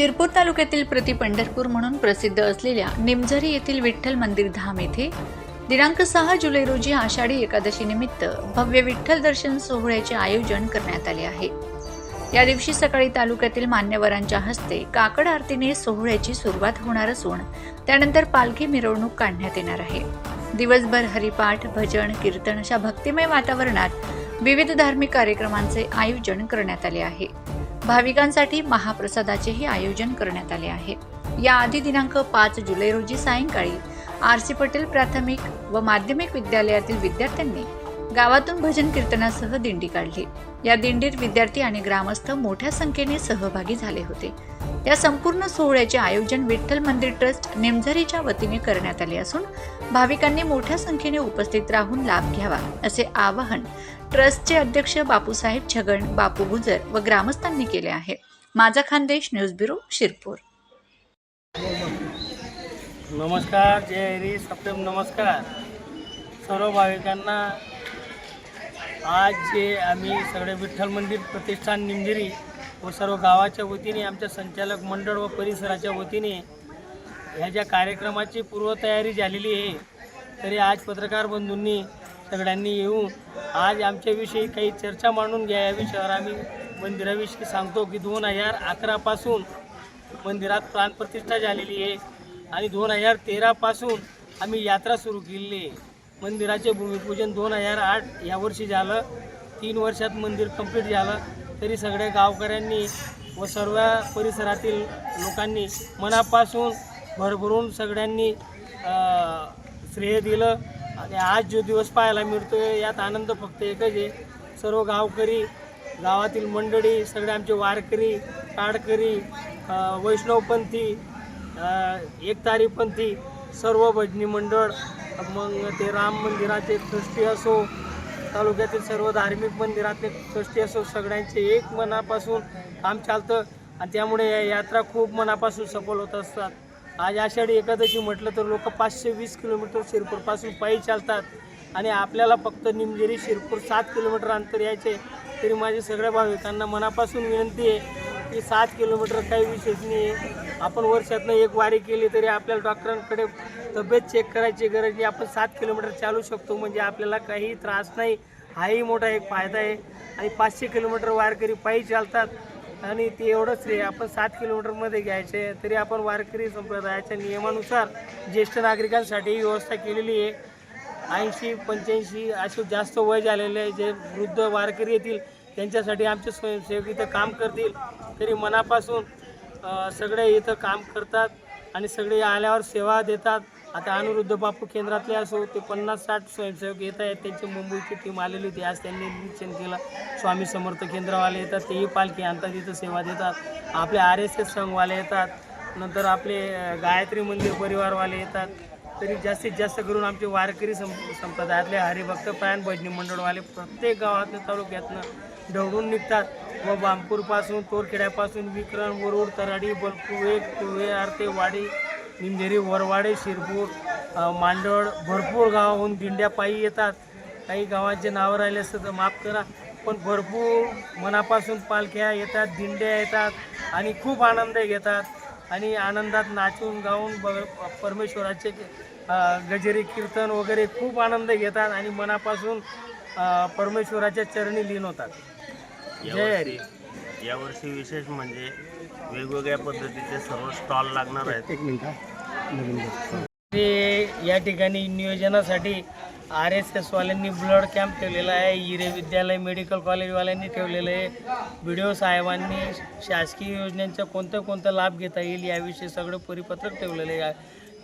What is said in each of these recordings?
शिरपूर तालुक्यातील प्रति पंढरपूर म्हणून प्रसिद्ध असलेल्या निमझरी येथील विठ्ठल मंदिर धाम येथे दिनांक सहा जुलै रोजी आषाढी एकादशी निमित्त भव्य विठ्ठल दर्शन सोहळ्याचे आयोजन करण्यात आले आहे. या दिवशी सकाळी तालुक्यातील मान्यवरांच्या हस्ते काकड आरतीने सोहळ्याची सुरुवात होणार असून त्यानंतर पालखी मिरवणूक काढण्यात येणार आहे. दिवसभर हरिपाठ भजन कीर्तन अशा भक्तिमय वातावरणात विविध धार्मिक कार्यक्रमांचे आयोजन करण्यात आले आहे. भाविकांसाठी महाप्रसादाचेही आयोजन करण्यात आले आहे. याआधी दिनांक पाच जुलै रोजी सायंकाळी आर सी पटेल प्राथमिक व माध्यमिक विद्यालयातील विद्यार्थ्यांनी गावातून भजन कीर्तनासह दिंडी काढली. या दिंडीत विद्यार्थी आणि ग्रामस्थ मोठ्या संख्येने सहभागी झाले होते. या संपूर्ण सोहळ्याचे आयोजन विठ्ठल मंदिर ट्रस्ट नेमझरीच्या वतीने करण्यात आले असून भाविकांनी मोठ्या संख्येने उपस्थित राहून लाभ घ्यावा असे आवाहन ट्रस्टचे अध्यक्ष बापूसाहेब छगन बापू गुजर व ग्रामस्थांनी केले आहे. माझा खानदेश न्यूज ब्युरो शिरपूर. नमस्कार जय हरी सप्तम नमस्कार. सर्व भाविकांना आज जे आम्ही सगळे विठ्ठल मंदिर प्रतिष्ठान निमगिरी व सर्व गावाच्या वतीने आमच्या संचालक मंडळ व परिसराच्या वतीने ह्या ज्या कार्यक्रमाची पूर्वतयारी झालेली आहे तरी आज पत्रकार बंधूंनी सगळ्यांनी येऊन आज आमच्याविषयी काही चर्चा मांडून घ्या या विषयावर आम्ही मंदिराविषयी सांगतो की दोन हजार अकरापासून मंदिरात प्राणप्रतिष्ठा झालेली आहे आणि दोन हजार तेरापासून आम्ही यात्रा सुरू केलेली आहे. मंदिराचे भूमिपूजन दोन हजार आठ यावर्षी झालं. तीन वर्षात मंदिर कंप्लीट झालं. तरी सगळ्या गावकऱ्यांनी व सर्व परिसरातील लोकांनी मनापासून भरभरून सगळ्यांनी श्रेय दिलं. आणि आज जो दिवस पाहायला मिळतो यात आनंद फक्त एकच आहे. सर्व गावकरी गावातील मंडळी सगळे आमचे वारकरी काडकरी वैष्णवपंथी एकतारीपंथी सर्व भजनी मंडळ मग ते राम मंदिराचे ट्रस्टी असो तालुक्यातील सर्व धार्मिक मंदिरातले ट्रस्टी असो सगळ्यांचे एक मनापासून काम चालतं. आणि त्यामुळे या यात्रा खूप मनापासून सफल होत असतात. आज आषाढी एकादशी म्हटलं तर लोक पाचशे वीस किलोमीटर शिरपूरपासून पायी चालतात. आणि आपल्याला फक्त निमगिरी शिरपूर सात किलोमीटर अंतर यायचे. तरी माझे सगळ्या भाविकांना मनापासून विनंती आहे की सात किलोमीटर काही विशेष नाही आहे. आपण वर्षातनं एक वारी केली तरी आपल्याला डॉक्टरांकडे तब्येत चेक करायची गरज नाही. आपण सात किलोमीटर चालू शकतो म्हणजे आपल्याला काही त्रास नाही. हाही मोठा एक फायदा आहे. आणि पाचशे किलोमीटर वारकरी पायी चालतात. आणि ते एवढंच रे आपण सात किलोमीटरमध्ये घ्यायचे तरी आपण वारकरी संप्रदायाच्या नियमानुसार ज्येष्ठ नागरिकांसाठी ही व्यवस्था केलेली आहे. ऐंशी पंच्याऐंशी असे जास्त वय झालेले आहे जे वृद्ध वारकरी येतील त्यांच्यासाठी आमचे स्वयंसेवक इथं काम करतील. तरी मनापासून सगळे इथं काम करतात आणि सगळे आल्यावर सेवा देतात. आता अनुरुद्ध बापू केंद्रातले असो ते पन्नास साठ स्वयंसेवक येत आहेत. त्यांची मुंबईची टीम आलेली होती. आज त्यांनी निरीक्षण केलं. स्वामी समर्थ केंद्रवाले येतात. तेही पालखी आणतात. तिथं सेवा देतात. आपले आर एस एस संघवाले येतात. नंतर आपले गायत्री मंदिर परिवारवाले येतात. तरी जास्तीत जास्त करून आमचे वारकरी सं संप्रदायातले हरिभक्त प्राण भजनी मंडळवाले प्रत्येक गावातनं तालुक्यातनं ढवळून निघतात. व बामपूरपासून तोरखेड्यापासून विक्रम वरुड तराडी बलकुवे कुवे आरते वाडी निमझेरी वरवाडे शिरपूर मांडळ भरपूर गावाहून दिंड्या पायी येतात. काही गावांचे नावं राहिले असतं तर माफ करा पण भरपूर मनापासून पालख्या येतात दिंड्या येतात आणि खूप आनंद घेतात. आणि आनंदात नाचून गाऊन ब परमेश्वराचे गजरी गजेरी कीर्तन वगैरे खूप आनंद घेतात आणि मनापासून परमेश्वराच्या चरणी लीन होतात. जय हरी. यावर्षी विशेष म्हणजे वेगवेगळ्या पद्धतीचे सर्व स्टॉल लागणार आहेत. ते या ठिकाणी नियोजनासाठी आर एस एसवाल्यांनी ब्लड कॅम्प ठेवलेला आहे हिरे विद्यालय मेडिकल कॉलेजवाल्यांनी ठेवलेलं आहे. बी डी ओ साहेबांनी शासकीय योजनांचा कोणता कोणता लाभ घेता येईल याविषयी सगळं परिपत्रक ठेवलेलं आहे.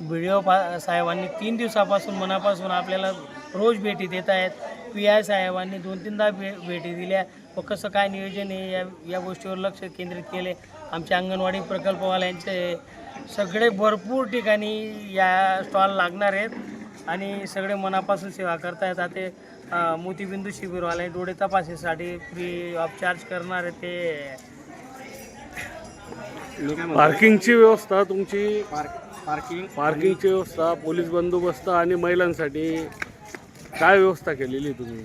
बी डी ओ साहेबांनी तीन दिवसापासून मनापासून आपल्याला रोज भेटी देत आहेत. पी आय साहेबांनी दोन तीनदा भे भेटी दिल्या. व कसं काय नियोजन आहे या या गोष्टीवर लक्ष केंद्रित केले आमच्या अंगणवाडी प्रकल्पवाल्यांचे सगळे भरपूर ठिकाणी या स्टॉल लागणार आहेत आणि सगळे मनापासून सेवा करतायत. आता ते मोतीबिंदू शिबिरवाले डोळे तपासणीसाठी फ्री ऑफ चार्ज करणारे ते. पार्किंगची व्यवस्था तुमची? पार्किंग पार्किंगची व्यवस्था पोलीस बंदोबस्त आणि महिलांसाठी काय व्यवस्था केलेली तुम्ही?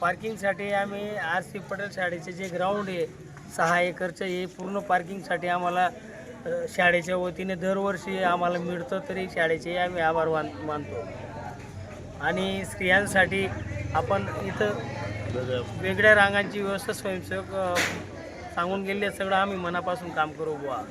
पार्किंगसाठी आम्ही आर सी पटेल शाळेचे जे ग्राउंड आहे सहा एकरचं हे पूर्ण पार्किंगसाठी आम्हाला शाळेच्या वतीने दरवर्षी आम्हाला मिळतं तरी शाळेचे आम्ही आभार मान मानतो. आणि स्त्रियांसाठी आपण इथं वेगळ्या रांगांची व्यवस्था स्वयंसेवक सांगून गेले सगळं आम्ही मनापासून काम करू बुवा.